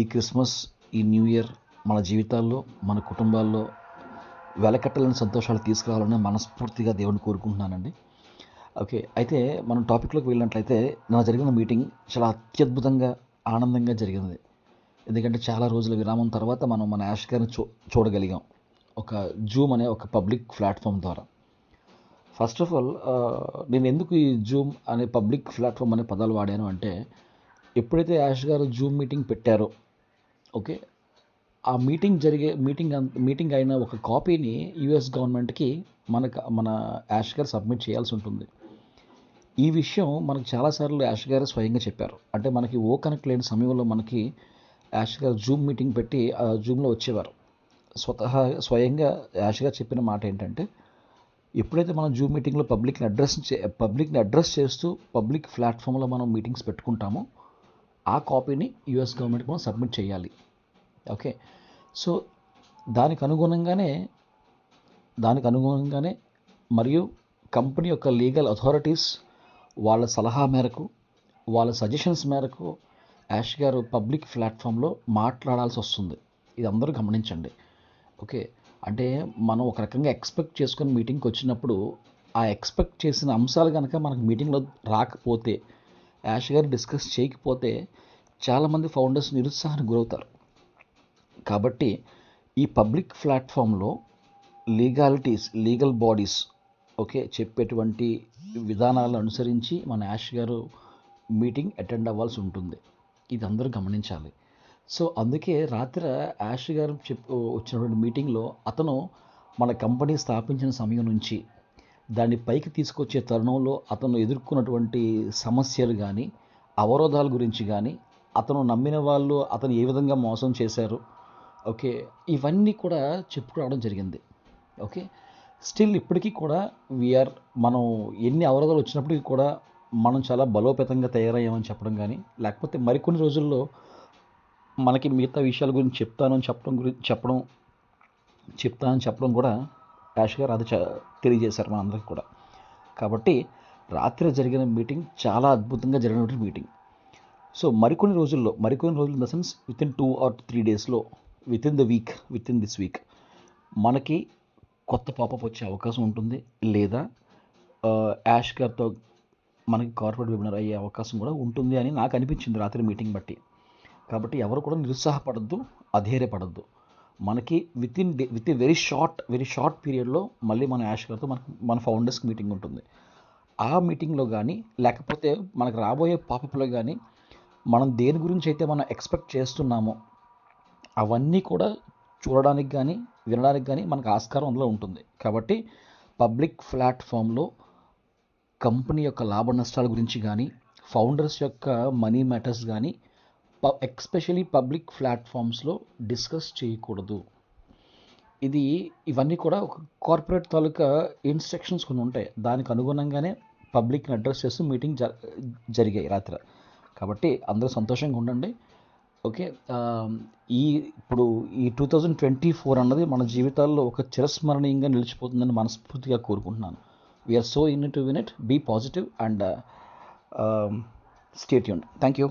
ఈ క్రిస్మస్ ఈ new year మన జీవితాల్లో మన కుటుంబాల్లో వెలకట్టలేని సంతోషాలు తీసుకురావాలని మనస్ఫూర్తిగా దేవుని కోరుకుంటున్నానండి. ఓకే అయితే మనం టాపిక్లోకి వెళ్ళినట్లయితే నా జరిగిన మీటింగ్ చాలా అత్యద్భుతంగా ఆనందంగా జరిగింది. ఎందుకంటే చాలా రోజుల విరామం తర్వాత మనం మన యాష్ గారిని చూ చూడగలిగాం. ఒక జూమ్ అనే ఒక పబ్లిక్ ప్లాట్ఫామ్ ద్వారా. ఫస్ట్ ఆఫ్ ఆల్ నేను ఎందుకు ఈ జూమ్ అనే పబ్లిక్ ప్లాట్ఫామ్ అనే పదాలు వాడాను అంటే ఎప్పుడైతే యాష్ గారు జూమ్ మీటింగ్ పెట్టారో ఓకే. ఆ మీటింగ్ జరిగే మీటింగ్ మీటింగ్ అయిన ఒక కాపీని యుఎస్ గవర్నమెంట్కి మనకు మన యాష్ గారు సబ్మిట్ చేయాల్సి ఉంటుంది. ఈ విషయం మనకు చాలాసార్లు యాష్ గారు స్వయంగా చెప్పారు. అంటే మనకి ఓ కనెక్ట్ లేని సమయంలో మనకి యాష్ గారు జూమ్ మీటింగ్ పెట్టి ఆ జూమ్లో వచ్చేవారు. స్వతహా స్వయంగా యాష్ గారు చెప్పిన మాట ఏంటంటే ఎప్పుడైతే మనం జూమ్ మీటింగ్లో పబ్లిక్ని అడ్రస్ చే పబ్లిక్ని అడ్రస్ చేస్తూ పబ్లిక్ ప్లాట్ఫామ్లో మనం మీటింగ్స్ పెట్టుకుంటామో ఆ కాపీని యుఎస్ గవర్నమెంట్ కూడా సబ్మిట్ చేయాలి. ఓకే? సో దానికి అనుగుణంగానే దానికి అనుగుణంగానే మరియు కంపెనీ యొక్క లీగల్ అథారిటీస్ వాళ్ళ సలహా మేరకు వాళ్ళ సజెషన్స్ మేరకు యాష్ గారు పబ్లిక్ ప్లాట్ఫామ్లో మాట్లాడాల్సి వస్తుంది. ఇది అందరూ గమనించండి. ఓకే? అంటే మనం ఒక రకంగా ఎక్స్పెక్ట్ చేసుకుని మీటింగ్కి వచ్చినప్పుడు ఆ ఎక్స్పెక్ట్ చేసిన అంశాలు కనుక మనకు మీటింగ్లో రాకపోతే యాష్ గారు డిస్కస్ చేయకపోతే చాలామంది ఫౌండర్స్ నిరుత్సాహానికి గురవుతారు. కాబట్టి ఈ పబ్లిక్ ప్లాట్ఫామ్లో లీగాలిటీస్ లీగల్ బాడీస్ ఓకే చెప్పేటువంటి విధానాలను అనుసరించి మన యాష్ గారు మీటింగ్ అటెండ్ అవ్వాల్సి ఉంటుంది. ఇది అందరూ గమనించాలి. సో అందుకే రాత్రి యాష్ గారు చెప్ వచ్చినటువంటి మీటింగ్లో అతను మన కంపెనీ స్థాపించిన సమయం నుంచి దాన్ని పైకి తీసుకొచ్చే తరుణంలో అతను ఎదుర్కొన్నటువంటి సమస్యలు కానీ అవరోధాల గురించి కానీ అతను నమ్మిన వాళ్ళు అతను ఏ విధంగా మోసం చేశారు ఓకే ఇవన్నీ కూడా చెప్పుకురావడం జరిగింది ఓకే. స్టిల్ ఇప్పటికీ కూడా వీఆర్ మనం ఎన్ని అవరోధాలు వచ్చినప్పటికీ కూడా మనం చాలా బలోపేతంగా తయారయ్యామని చెప్పడం కానీ లేకపోతే మరికొన్ని రోజుల్లో మనకి మిగతా విషయాల గురించి చెప్తానని చెప్పడం గురించి చెప్పడం చెప్తానని చెప్పడం కూడా యాష్ గారు అది తెలియజేశారు తెలియజేశారు మనందరికీ కూడా. కాబట్టి రాత్రి జరిగిన మీటింగ్ చాలా అద్భుతంగా జరిగినటువంటి మీటింగ్. సో మరికొన్ని రోజుల్లో మరికొన్ని రోజులు in the sense within two or three డేస్లో within the week within this week మనకి కొత్త పాపప్ వచ్చే అవకాశం ఉంటుంది. లేదా యాష్ గారితో మనకి కార్పొరేట్ వెబినార్ అయ్యే అవకాశం కూడా ఉంటుంది అని నాకు అనిపించింది రాత్రి మీటింగ్ బట్టి. కాబట్టి ఎవరు కూడా నిరుత్సాహపడద్దు అధైర్యపడద్దు. మనకి within day within very short very short పీరియడ్లో మళ్ళీ మన యాష్ గారితో మనకు మన ఫౌండర్స్కి మీటింగ్ ఉంటుంది. ఆ మీటింగ్లో కానీ లేకపోతే మనకు రాబోయే పాపప్లో కానీ మనం దేని గురించి అయితే మనం ఎక్స్పెక్ట్ చేస్తున్నామో అవన్నీ కూడా చూడడానికి కానీ వినడానికి కానీ మనకు ఆస్కారం అందులో ఉంటుంది. కాబట్టి పబ్లిక్ ప్లాట్ఫామ్లో కంపెనీ యొక్క లాభ నష్టాల గురించి కానీ ఫౌండర్స్ యొక్క మనీ మ్యాటర్స్ కానీ ఎక్స్పెషలీ పబ్లిక్ ప్లాట్ఫామ్స్లో డిస్కస్ చేయకూడదు. ఇది ఇవన్నీ కూడా ఒక కార్పొరేట్ తాలూకా ఇన్స్ట్రక్షన్స్ కొన్ని ఉంటాయి. దానికి అనుగుణంగానే పబ్లిక్ని అడ్రస్ చేస్తూ మీటింగ్ జ జరిగాయి రాత్రి. కాబట్టి అందరూ సంతోషంగా ఉండండి. ఓకే? ఈ ఇప్పుడు ఈ టూ థౌజండ్ ట్వంటీ ఫోర్ అన్నది మన జీవితాల్లో ఒక చిరస్మరణీయంగా నిలిచిపోతుందని మనస్ఫూర్తిగా కోరుకుంటున్నాను. We are so in to win it be positive and stay Yoon thank you